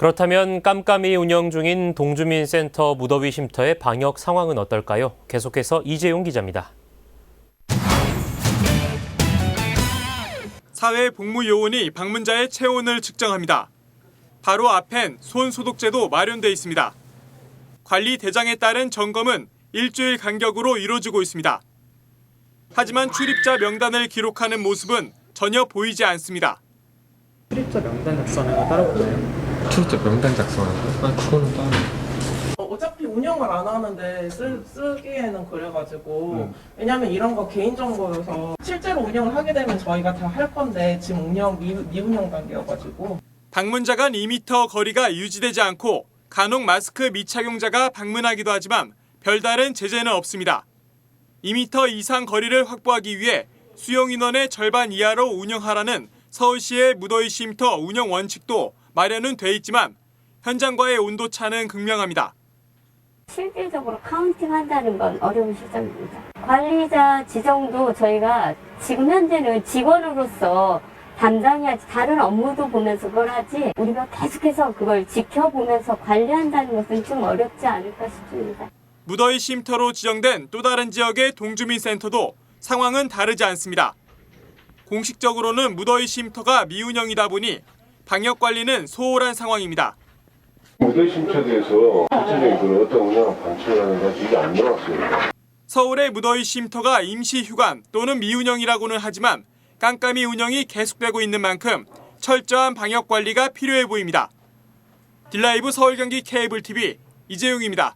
그렇다면 깜깜이 운영 중인 동주민센터 무더위 쉼터의 방역 상황은 어떨까요? 계속해서 이재용 기자입니다. 사회 복무 요원이 방문자의 체온을 측정합니다. 바로 앞엔 손 소독제도 마련돼 있습니다. 관리 대장에 따른 점검은 일주일 간격으로 이루어지고 있습니다. 하지만 출입자 명단을 기록하는 모습은 전혀 보이지 않습니다. 출입자 명단 따로 보나요? 출입자 명단 작성하는 거? 아 그거는 따로 어, 어차피 운영을 안 하는데 쓸, 쓰기에는 그래가지고 음. 왜냐면 이런 거 개인정보여서 실제로 운영을 하게 되면 저희가 다 할 건데 지금 운영 미, 미운영 단계여가지고 방문자 간 2m 거리가 유지되지 않고 간혹 마스크 미착용자가 방문하기도 하지만 별다른 제재는 없습니다. 2m 이상 거리를 확보하기 위해 수용 인원의 절반 이하로 운영하라는 서울시의 무더위 쉼터 운영 원칙도 마련은 돼 있지만 현장과의 온도 차는 극명합니다. 실질적으로 카운팅 한다는 건 어려운 시점입니다. 관리자 지정도 저희가 지금 현재는 직원으로서 담당해야지 다른 업무도 보면서 그걸 하지 우리가 계속해서 그걸 지켜보면서 관리한다는 것은 좀 어렵지 않을까 싶습니다. 무더위 쉼터로 지정된 또 다른 지역의 동주민 센터도 상황은 다르지 않습니다. 공식적으로는 무더위 쉼터가 미운영이다 보니 방역 관리는 소홀한 상황입니다. 대해서 구체적인 그 어떤 운영을 방침하는 건 이게 안 나왔습니다. 서울의 무더위 쉼터가 임시 휴관 또는 미운영이라고는 하지만 깜깜이 운영이 계속되고 있는 만큼 철저한 방역 관리가 필요해 보입니다. 딜라이브 서울 경기 케이블 TV 이재용입니다.